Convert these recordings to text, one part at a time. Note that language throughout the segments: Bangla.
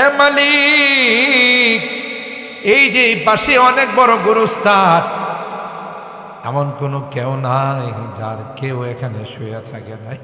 এ মালিক, এই যে পাশে অনেক বড় গুরুস্থান এমন কোনো কেউ নাই যার কেউ এখানে শুয়ে থাকে নাই।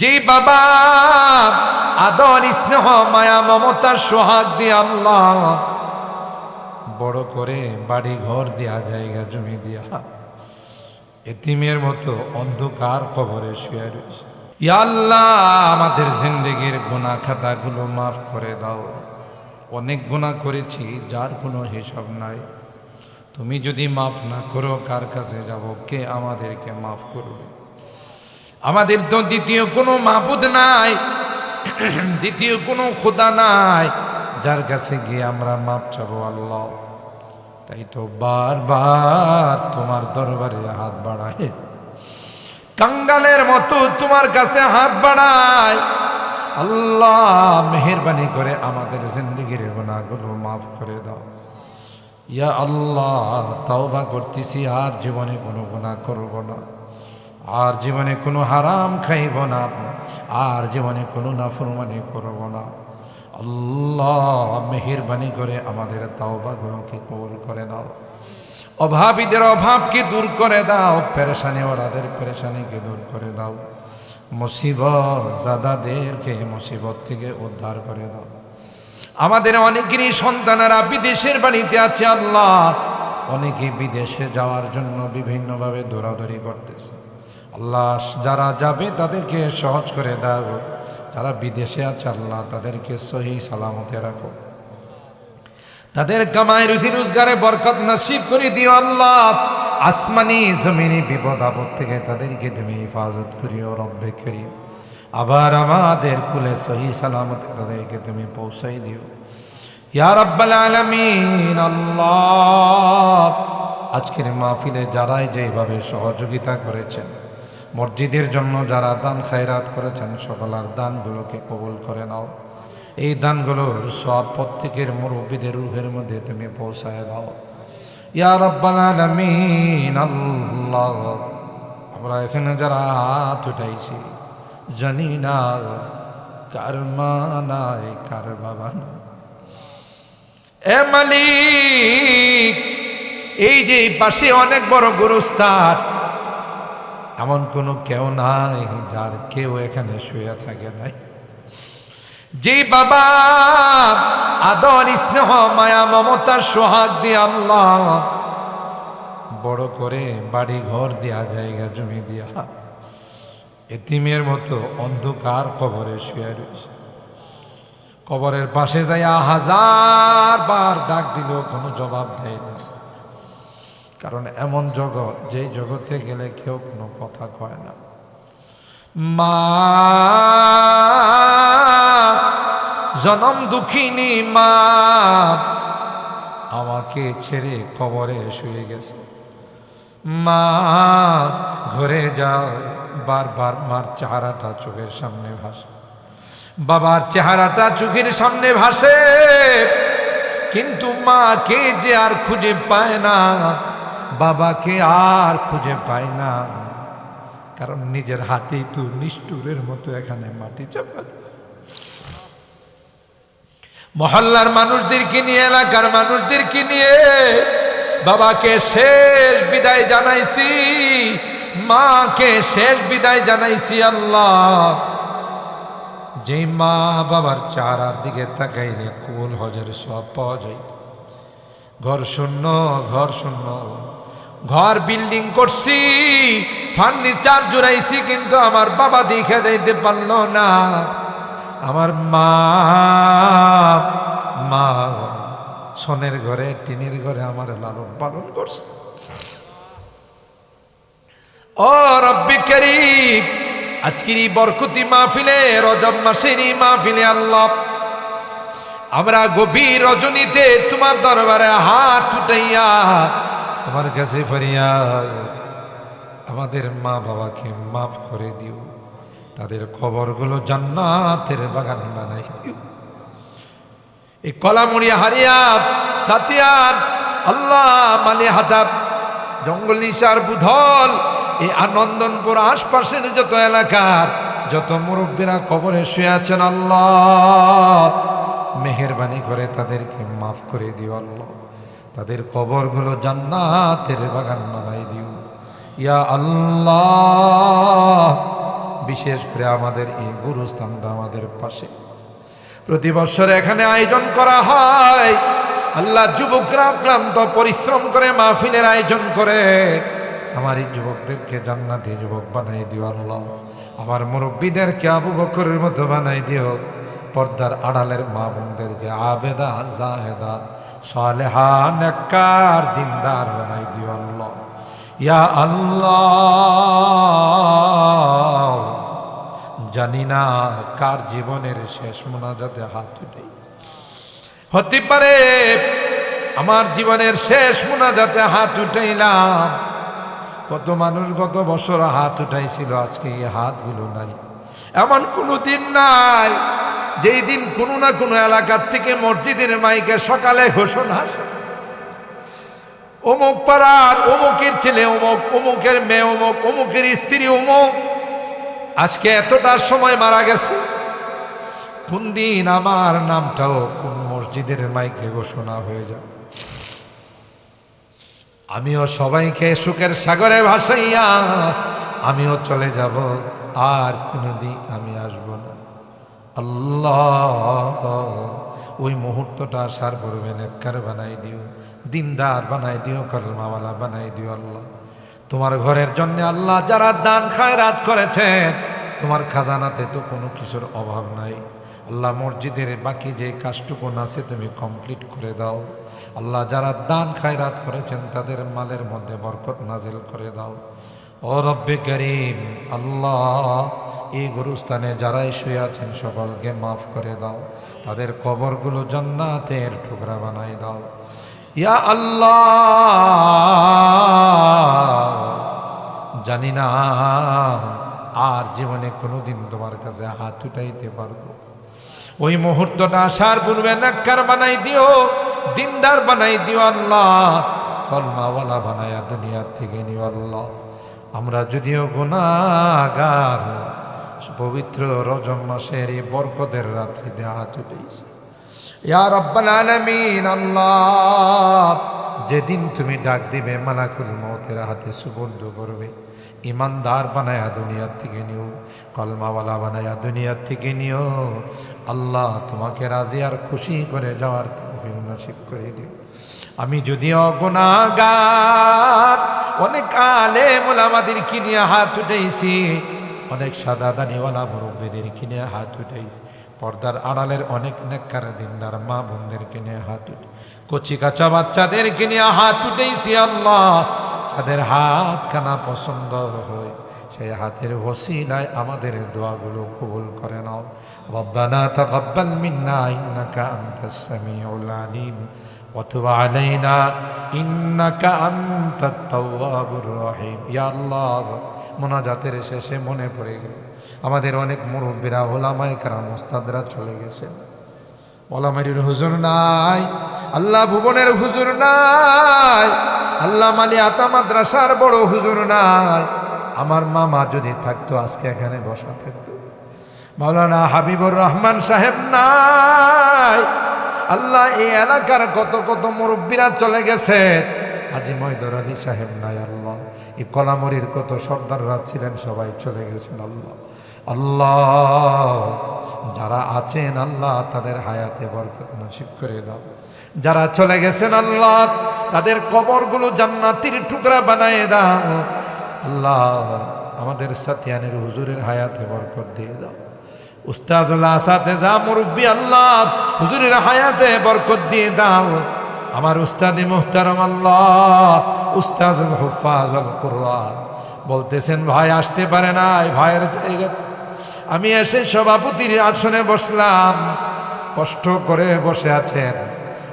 যে বাবা আদর, স্নেহ, মায়া মমতার সোহাগ দিয়ে আল্লাহ বড় করে বাড়ি ঘর দেয়া, জায়গা, জমি দিয়া, এতিমের মতো অন্ধকার কবরে শুয়ে রয়েছে। আল্লাহ, আমাদের জিন্দগির গুণা খাতাগুলো মাফ করে দাও। অনেক গুণা করেছি, যার কোনো হিসাব নাই। তুমি যদি মাফ না করো, কার কাছে যাব? কে আমাদেরকে মাফ করবে? আমাদের তো দ্বিতীয় কোনো মাবুদ নাই, দ্বিতীয় কোনো খোদা নাই। যার কাছে গিয়ে আমরা মাপ চাবো আল্লাহ। তাই তো বারবার তোমার দরবারে হাত বাড়ায়। কাঙ্গালের মতো তোমার কাছে হাত বাড়ায়। আল্লাহ মেহরবানি করে আমাদের জিন্দগির গুণাগুলো মাফ করে দাও। ইয়া আল্লাহ, তাওবা করতেছি, আর জীবনে কোনো গুণা করব না। আর জীবনে কোনো হারাম খাইব না। আর জীবনে কোনো নাফরমানি করব না। আল্লাহ মেহরবানি করে আমাদের তাওবাগুলোকে কবুল করে দাও অভাবীদের অভাবকে দূর করে দাও। পেরেশানি ওরাদের পেরেশানিকে দূর করে দাও। মুসিবত জাদাদেরকে মুসিবত থেকে উদ্ধার করে দাও। আমাদের অনেকেরই সন্তানেরা বিদেশের বাড়িতে আছে, আল্লাহ অনেকে বিদেশে যাওয়ার জন্য বিভিন্নভাবে দৌড়াদৌড়ি করতেছে। আল্লাহ যারা যাবে তাদেরকে সহজ করে দাও। যারা বিদেশে আছে, আল্লাহ তাদেরকে সহি সালামতে রাখো। তাদের কামাই রুজি রোজগারে বরকত নসিব করে দিও আল্লাহ। আসমানি জমিনি বিপদ আপদ থেকে তাদেরকে তুমি হেফাজত করিও রব্বে করিও আবার আমাদের কুলে সহি সালামতে তাদেরকে তুমি পৌঁছাই দিও। ইয়া রাব্বাল আলামিন, আল্লাহ। আজকের মাহফিলে যারাই যেভাবে সহযোগিতা করেছেন, মসজিদের জন্য যারা দান খায়রাত করেছেন, সকলার দানগুলোকে কবুল করে নাও। এই দানগুলোর সব প্রত্যেকের মুরব্বীদের রুহের মধ্যে তুমি পৌঁছায় দাও। ইয়া রাব্বাল আলামিন, আল্লাহ। আমরা এখানে যারা হাত উঠাইছি, জানি না কার নাই, কার বাবা এ মালিক, এই যে পাশে অনেক বড় গুরুস্থান এমন কোনো কেউ নাই যার কেউ এখানে শুয়ে থাকে নাই। যে বাবা আদর, স্নেহ, মায়া, মমতার সোহাগ দিয়ে আল্লাহ বড় করে বাড়ি ঘর দেয়া, জায়গা জমি দিয়া, এতিমের মতো অন্ধকার কবরে শুয়ে রয়েছে। কবরের পাশে যাইয়া হাজার বার ডাক দিলেও কোনো জবাব দেয় না। কারণ এমন জগৎ যে জগতে গেলে কেউ কোনো কথা কয় না। মা জনম দুঃখিনী মা। আমাকে ছেড়ে কবরে শুয়ে গেছে। মা, ঘরে যায় বারবার মার চেহারাটা চোখের সামনে ভাসে। বাবার চেহারাটা চোখের সামনে ভাসে। কিন্তু মাকে যে আর খুঁজে পায় না, বাবাকে আর খুঁজে পায় না। কারণ নিজের হাতেই তো নিষ্ঠুরের মতো এখানে মাটি চাপা দিয়েছে। মহল্লার মানুষদেরকে নিয়ে, এলাকার মানুষদেরকে নিয়ে বাবাকে শেষ বিদায় জানাইছি, মাকে শেষ বিদায় জানাইছি আল্লাহ। যে মা বাবার চারার দিকে তাকাইলে কুল হজের সব পাওয়া যায়। ঘর শূন্য ঘর শূন্য। ঘর বিল্ডিং করছি, ফার্নিচার জুড়াইছি, কিন্তু আমার বাবা দেখে যাইতে পারল না। আমার মা মা সনের ঘরে, টিনের ঘরে আমার লালন পালন করছে। ও রব্বি করিম, আজকের এই বরকতি মাহফিলে, রজব মাসের এই মাহফিলে আল্লাহ, আমরা গভীর রজনীতে তোমার দরবারে হাত উঠাইয়া তোমার কাছে ফরিয়া আমাদের মা বাবাকে মাফ করে দিও। তাদের খবরগুলো জান্নাতের বাগান বানাই দিও। এই কলামুড়িয়া হারিয়া, সাতিয়ার, আল্লাহ মালে হাতাব জঙ্গল নিশার বুধল, এই আনন্দনপুর আশপাশের যত এলাকার, যত মুরব্বীরা কবরে শুয়ে আছেন আল্লাহ, মেহেরবানি করে তাদেরকে মাফ করে দিও আল্লাহ। তাদের কবরগুলো জান্নাতের বাগান বানাই দিও। ইয়া আল্লাহ বিশেষ করে আমাদের এই গুরুস্থানটা আমাদের পাশে। প্রতি বছর এখানে আয়োজন করা হয়। আল্লাহ যুবকরা ক্লান্ত পরিশ্রম করে মাহফিলের আয়োজন করে। আমার এই যুবকদেরকে জান্নাতি যুবক বানাই দিও আল্লাহ। আমার মুরব্বীদেরকে আবু বকরের মতো বানাই দিও। পর্দার আড়ালের মা বোনদেরকে আবেদা, জাহেদা, সালেহা, নেককার, দিনদার বানাই দিও আল্লাহ। ইয়া আল্লাহ! জানি না কার জীবনের শেষ মোনাজাতে হাত উঠে। হতে পারে আমার জীবনের শেষ মোনাজাতে হাত উঠাইলাম। কত মানুষ গত বছর হাত উঠাইছিল, আজকে এই হাতগুলো নাই। এমন কোনো দিন নাই, যেই দিন কোনো না কোনো এলাকার থেকে মসজিদের মাইকে সকালে ঘোষণা আসে। অমুক পাড়ার অমুকের ছেলে অমুক, অমুকের মেয়ে অমুক, অমুকের স্ত্রী অমুক আজকে এতটার সময় মারা গেছে। কোন দিন আমার নামটাও কোন মসজিদের মাইকে ঘোষণা হয়ে যাবে। আমিও সবাইকে সুখের সাগরে ভাসাইয়া আমিও চলে যাব, আর কোনোদিন আমি আসব না। আল্লাহ, ওই মুহূর্তটা আসার পূর্বে নেককার বানাই দিও, দিনদার বানাই দিও, কলমাওয়ালা বানাই দিও আল্লাহ। তোমার ঘরের জন্য আল্লাহ যারা দান খায়রাত করেছেন, তোমার খাজানাতে তো কোনো কিছুর অভাব নাই। আল্লাহ মসজিদের বাকি যে কাজটুকুন আছে তুমি কমপ্লিট করে দাও। আল্লাহ যারা দান খায়রাত করেছেন, তাদের মালের মধ্যে বরকত নাজিল করে দাও। ও রব্বে করিম, আল্লাহ, এই গুরুস্থানে যারাই শুয়ে আছেন, সকলকে মাফ করে দাও। তাদের কবরগুলো জান্নাতের টুকরা বানাই দাও। ইয়া আল্লাহ। জানি না আর জীবনে কোনোদিন তোমার কাছে হাত উঠাইতে পারব। ওই মুহূর্তটা আসার পূর্বে নাক্কার বানাই দিও, দিনদার বানাই দিও আল্লাহ। কলমাওয়ালা বানায়া দুনিয়ার থেকে নিও আল্লাহ। আমরা যদিও গুণাগার পবিত্র রজম মাসের এই বরকতের রাত্রিতে হাত উঠেছি যেদিন তুমি ডাক দিবে, মালাকুল মৌতের হাতে সুবর্দ করবে। ইমানদার বানায়া দুনিয়ার থেকে নিও, কলমাওয়ালা বানায়া দুনিয়ার থেকে নিও। আল্লাহ তোমাকে রাজি আর খুশি করে যাওয়ার তৌফিক করে দিও। আমি যদিও গুনাহগার, অনেক আলে মোলামাদের কিনিয়ে হাত উঠেছি অনেক সাদা দানিওয়ালা মুরব্বীদের কিনে হাত উঠেছি পর্দার আড়ালের অনেক নেককার দিনদার মা বোনদেরকে নিয়ে হাত উঠে কচি কাঁচা বাচ্চাদেরকে নিয়ে হাত উঠেছি আল্লাহ তাদের হাত খানা পছন্দ হয় সেই হাতের ওসিলায় আমাদের দোয়াগুলো কবুল করে নাও ربنا تقبل منا إنك أنت السميع العليم وتب علينا إنك أنت التواب الرحيم يا الله মোনাজাতের শেষে মনে পড়ে গেল আমাদের অনেক মুরব্বীরা, ওলামায় কারাম ওস্তাদরা চলে গেছেন ওলামারির হুজুর নাই, আল্লাহ ভুবনের হুজুর নাই, আল্লাহ মালি আতা মাদ্রাসার বড় হুজুর নাই। আমার মামা যদি থাকতো, আজকে এখানে বসা থাকতো। মাওলানা হাবিবুর রহমান সাহেব নাই, আল্লাহ এই এলাকার কত কত মুরব্বীরা চলে গেছে। আজি ময়দর আলী সাহেব নাই, আল্লাহ। এই কলামরির কত সর্দাররা ছিলেন, সবাই চলে গেছেন, আল্লাহ। আল্লাহ, যারা আছেন আল্লাহ তাদের হায়াতে বরকত নসিব করে দাও। যারা চলে গেছেন আল্লাহ, তাদের কবরগুলো জান্নাতির টুকরা বানায় দাও। আল্লাহ, আমাদের সাথিয়ানের হুজুরের হায়াতে বরকত দিয়ে দাও। উস্তাজুল্লাহ সাথে যা মুরব্বী আল্লাহ, হুজুরের হায়াতে বরকত দিয়ে দাও। আমার উস্তাদি মুহতারম আল্লাহ উস্তাজুল হুফাজুল কুরআন। বলতেছেন, ভাই, আসতে পারে না ভাইয়ের জায়গা আমি এসে সভাপতির আসনে বসলাম। কষ্ট করে বসে আছেন।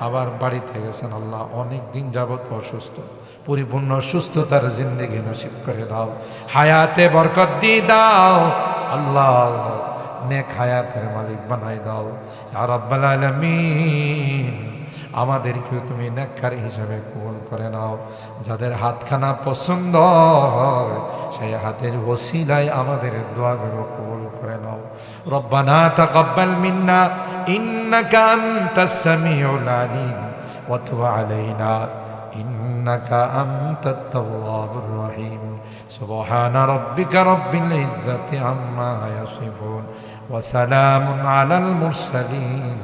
আবার বাড়িতে গেছেন আল্লাহ, অনেক দিন যাবৎ অসুস্থ। পরিপূর্ণ সুস্থতার জিন্দগি নসিব করে দাও। হায়াতে বরকত দিয়ে দাও। আল্লাহ নেক হায়াতের মালিক বানাই দাও। আর আব্বাল আলমিন। আমাদেরকেও তুমি নেককার হিসাবে কবুল করে নাও যাদের হাতখানা পছন্দ হয় সেই হাতের ওসিলায় আমাদের দোয়াগুলো কবুল করে নাও রব্বানা তাকাব্বাল মিন্না ইন্ন إنك أنت السميع العليم وتب علينا إنك أنت التواب الرحيم سبحان ربك رب العزة عما يصفون وسلام على المرسلين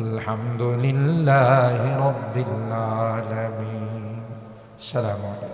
والحمد لله رب العالمين السلام عليكم